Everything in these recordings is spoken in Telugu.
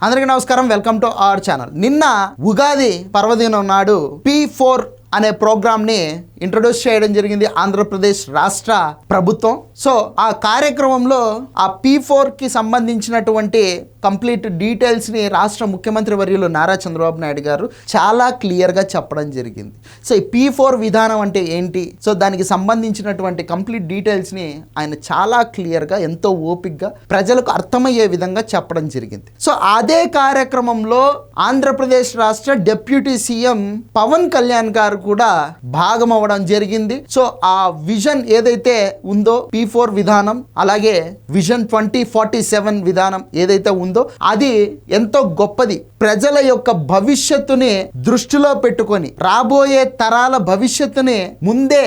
అందరికీ నమస్కారం. వెల్కమ్ టు అవర్ ఛానల్ నిన్న ఉగాది పర్వదినం నాడు పీ ఫోర్ అనే ప్రోగ్రామ్ని ఇంట్రొడ్యూస్ చేయడం జరిగింది ఆంధ్రప్రదేశ్ రాష్ట్ర ప్రభుత్వం. సో ఆ కార్యక్రమంలో ఆ పీ ఫోర్కి సంబంధించినటువంటి కంప్లీట్ డీటెయిల్స్ని రాష్ట్ర ముఖ్యమంత్రి వర్యులు నారా చంద్రబాబు నాయుడు గారు చాలా క్లియర్గా చెప్పడం జరిగింది. సో ఈ పీ ఫోర్ విధానం అంటే ఏంటి? సో దానికి సంబంధించినటువంటి కంప్లీట్ డీటెయిల్స్ని ఆయన చాలా క్లియర్గా ఎంతో ఓపిక్గా ప్రజలకు అర్థమయ్యే విధంగా చెప్పడం జరిగింది. సో అదే కార్యక్రమంలో ఆంధ్రప్రదేశ్ రాష్ట్ర డిప్యూటీ సీఎం పవన్ కళ్యాణ్ గారు కూడా భాగం అవ్వడం జరిగింది. సో ఆ విజన్ ఏదైతే ఉందో పీ ఫోర్ విధానం అలాగే విజన్ ట్వంటీ ఫార్టీ సెవెన్ విధానం ఏదైతే ఉందో అది ఎంతో గొప్పది. ప్రజల యొక్క భవిష్యత్తుని దృష్టిలో పెట్టుకొని రాబోయే తరాల భవిష్యత్తుని ముందే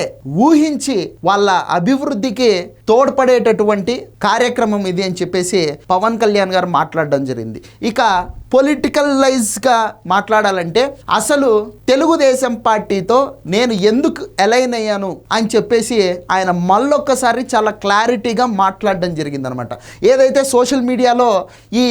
ఊహించి వాళ్ళ అభివృద్ధికి తోడ్పడేటటువంటి కార్యక్రమం ఇది అని చెప్పేసి పవన్ కళ్యాణ్ గారు మాట్లాడడం జరిగింది. ఇక పొలిటికలైజ్గా మాట్లాడాలంటే అసలు తెలుగుదేశం పార్టీతో నేను ఎందుకు అలైన్ అయ్యాను అని చెప్పేసి ఆయన మళ్ళొక్కసారి చాలా క్లారిటీగా మాట్లాడడం జరిగిందనమాట. ఏదైతే సోషల్ మీడియాలో ఈ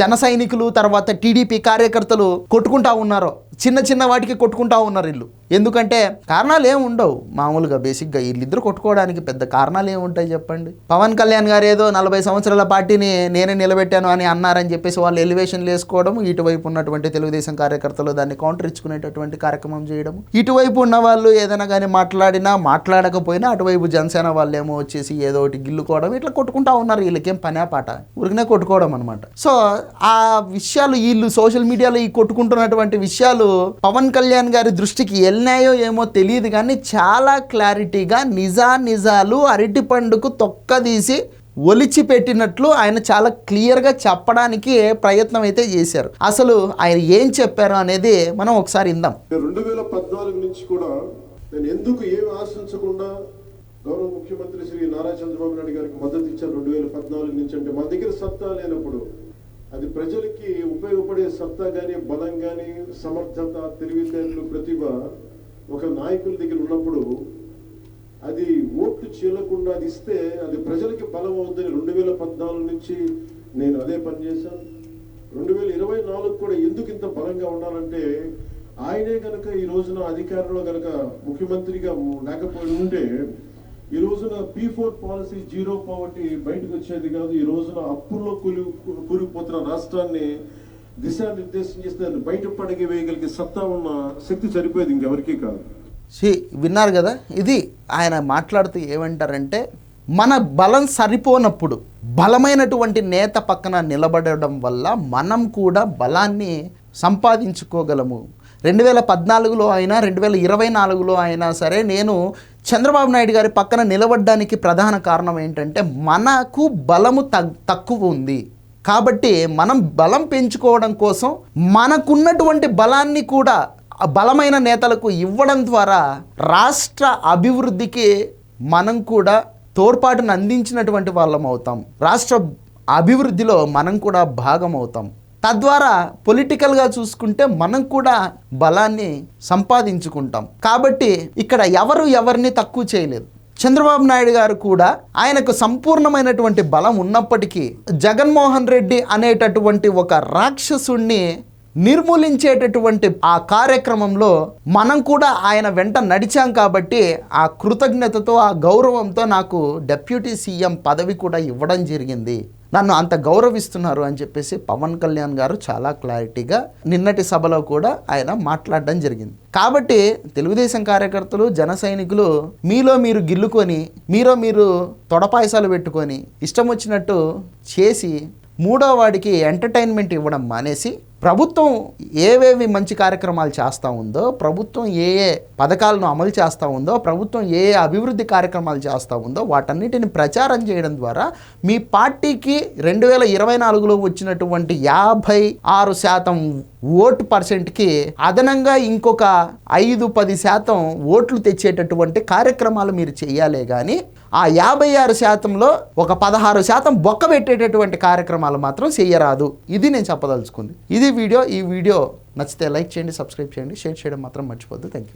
జన సైనికులు తర్వాత టీడీపీ కార్యకర్తలు కొట్టుకుంటా ఉన్నారో చిన్న చిన్న వాటికి కొట్టుకుంటా ఉన్నారు వీళ్ళు. ఎందుకంటే కారణాలు ఏమి ఉండవు. మామూలుగా బేసిక్గా వీళ్ళిద్దరు కొట్టుకోవడానికి పెద్ద కారణాలు ఏమి ఉంటాయి చెప్పండి? పవన్ కళ్యాణ్ గారు ఏదో నలభై సంవత్సరాల పార్టీని నేనే నిలబెట్టాను అని అన్నారని చెప్పేసి వాళ్ళు ఎలివేషన్లు వేసుకోవడం ఇటువైపు ఉన్నటువంటి తెలుగుదేశం కార్యకర్తలు దాన్ని కౌంటర్ ఇచ్చుకునేటటువంటి కార్యక్రమం చేయడం ఇటువైపు ఉన్న వాళ్ళు ఏదైనా కానీ మాట్లాడినా మాట్లాడకపోయినా అటువైపు జనసేన వాళ్ళు ఏమో వచ్చేసి ఏదో ఒకటి గిల్లుకోవడం ఇట్లా కొట్టుకుంటా ఉన్నారు. వీళ్ళకేం పనే పాట? ఉరికినే కొట్టుకోవడం అనమాట సో ఆ విషయాలు వీళ్ళు సోషల్ మీడియాలో ఈ కొట్టుకుంటున్నటువంటి విషయాలు పవన్ కళ్యాణ్ గారి దృష్టికి వెళ్ళినాయో ఏమో తెలియదు కానీ చాలా క్లారిటీగా నిజా నిజాలు అరటి పండుకు తొక్కదీసి ఒలిచిపెట్టినట్లు ఆయన చాలా క్లియర్గా చెప్పడానికి ప్రయత్నం అయితే చేశారు. అసలు ఆయన ఏం చెప్పారు అనేది మనం ఒకసారి ఇందాం రెండు వేల పద్నాలుగు నుంచి కూడా నేను ఎందుకు ఏమి ఆశించకుండా గౌరవ ముఖ్యమంత్రి శ్రీ నారా చంద్రబాబు నాయుడు గారికి మద్దతు ఇచ్చారు రెండు వేల పద్నాలుగు నుంచి? అంటే మా దగ్గర సత్తా లేనప్పుడు అది ప్రజలకి ఉపయోగపడే సత్తా కానీ బలం కానీ సమర్థత తెలివితేటలు ప్రతిభ ఒక నాయకుల దగ్గర ఉన్నప్పుడు అది ఓట్లు చీలకుండా అది ఇస్తే అది ప్రజలకి బలం అవుతుంది రెండు వేల పద్నాలుగు నుంచి నేను అదే పని చేశాను. రెండు వేల ఇరవై నాలుగు కూడా ఎందుకు ఇంత బలంగా ఉండాలంటే ఆయనే కనుక ఈ రోజున అధికారంలో కనుక ముఖ్యమంత్రిగా లేకపోయి ఉంటే ఈ రోజున P four policy zero poverty బయటకు వచ్చేది కాదు. ఈ రోజున అప్పుల్లో కూలి కూలిపోతున్న రాష్ట్రాన్ని దిశానిర్దేశం చేస్తే దాన్ని బయట పడగి వేయగలిగే సత్తా ఉన్న శక్తి సరిపోయేది ఇంకెవరికి కాదు. సి విన్నారు కదా? ఇది ఆయన మాట్లాడుతూ ఏమంటారంటే మన బలం సరిపోనప్పుడు బలమైనటువంటి నేత పక్కన నిలబడడం వల్ల మనం కూడా బలాన్ని సంపాదించుకోగలము. రెండు వేల పద్నాలుగులో అయినా రెండు వేల ఇరవై నాలుగులో అయినా సరే నేను చంద్రబాబు నాయుడు గారి పక్కన నిలబడడానికి ప్రధాన కారణం ఏంటంటే మనకు బలము తగ్ తక్కువ ఉంది. కాబట్టి మనం బలం పెంచుకోవడం కోసం మనకున్నటువంటి బలాన్ని కూడా బలమైన నేతలకు ఇవ్వడం ద్వారా రాష్ట్ర అభివృద్ధికి మనం కూడా తోడ్పాటును అందించినటువంటి వాళ్ళం అవుతాం. రాష్ట్ర అభివృద్ధిలో మనం కూడా భాగం అవుతాం. తద్వారా పొలిటికల్గా చూసుకుంటే మనం కూడా బలాన్ని సంపాదించుకుంటాం. కాబట్టి ఇక్కడ ఎవరు ఎవరిని తక్కువ చేయలేదు. చంద్రబాబు నాయుడు గారు కూడా ఆయనకు సంపూర్ణమైనటువంటి బలం ఉన్నప్పటికీ జగన్మోహన్ రెడ్డి అనేటటువంటి ఒక రాక్షసుణ్ణి నిర్మూలించేటటువంటి ఆ కార్యక్రమంలో మనం కూడా ఆయన వెంట నడిచాం కాబట్టి ఆ కృతజ్ఞతతో ఆ గౌరవంతో నాకు డెప్యూటీ సీఎం పదవి కూడా ఇవ్వడం జరిగింది. నన్ను అంత గౌరవిస్తున్నారు అని చెప్పేసి పవన్ కళ్యాణ్ గారు చాలా క్లారిటీగా నిన్నటి సభలో కూడా ఆయన మాట్లాడడం జరిగింది. కాబట్టి తెలుగుదేశం కార్యకర్తలు జన సైనికులు మీలో మీరు గిల్లుకొని మీలో మీరు తొడపాయసాలు పెట్టుకొని ఇష్టం వచ్చినట్టు చేసి మూడో వాడికి ఎంటర్టైన్మెంట్ ఇవ్వడం మానేసి ప్రభుత్వం ఏవేవి మంచి కార్యక్రమాలు చేస్తూ ఉందో ప్రభుత్వం ఏ ఏ పథకాలను అమలు చేస్తూ ఉందో ప్రభుత్వం ఏ ఏ అభివృద్ధి కార్యక్రమాలు చేస్తూ ఉందో వాటన్నిటిని ప్రచారం చేయడం ద్వారా మీ పార్టీకి రెండు వేల ఇరవై నాలుగులో వచ్చినటువంటి యాభై ఆరు శాతం ఓటు పర్సెంట్కి అదనంగా ఇంకొక ఐదు పది శాతం ఓట్లు తెచ్చేటటువంటి కార్యక్రమాలు మీరు చేయాలే కానీ ఆ యాభై ఆరు శాతంలో ఒక పదహారు శాతం బొక్క పెట్టేటటువంటి కార్యక్రమాలు మాత్రం చేయరాదు ఇది నేను చెప్పదలుచుకుంది. ఇది వీడియో ఈ వీడియో నచ్చితే లైక్ చేయండి సబ్స్క్రైబ్ చేయండి. షేర్ చేయడం మాత్రం మర్చిపోద్దు థ్యాంక్ యూ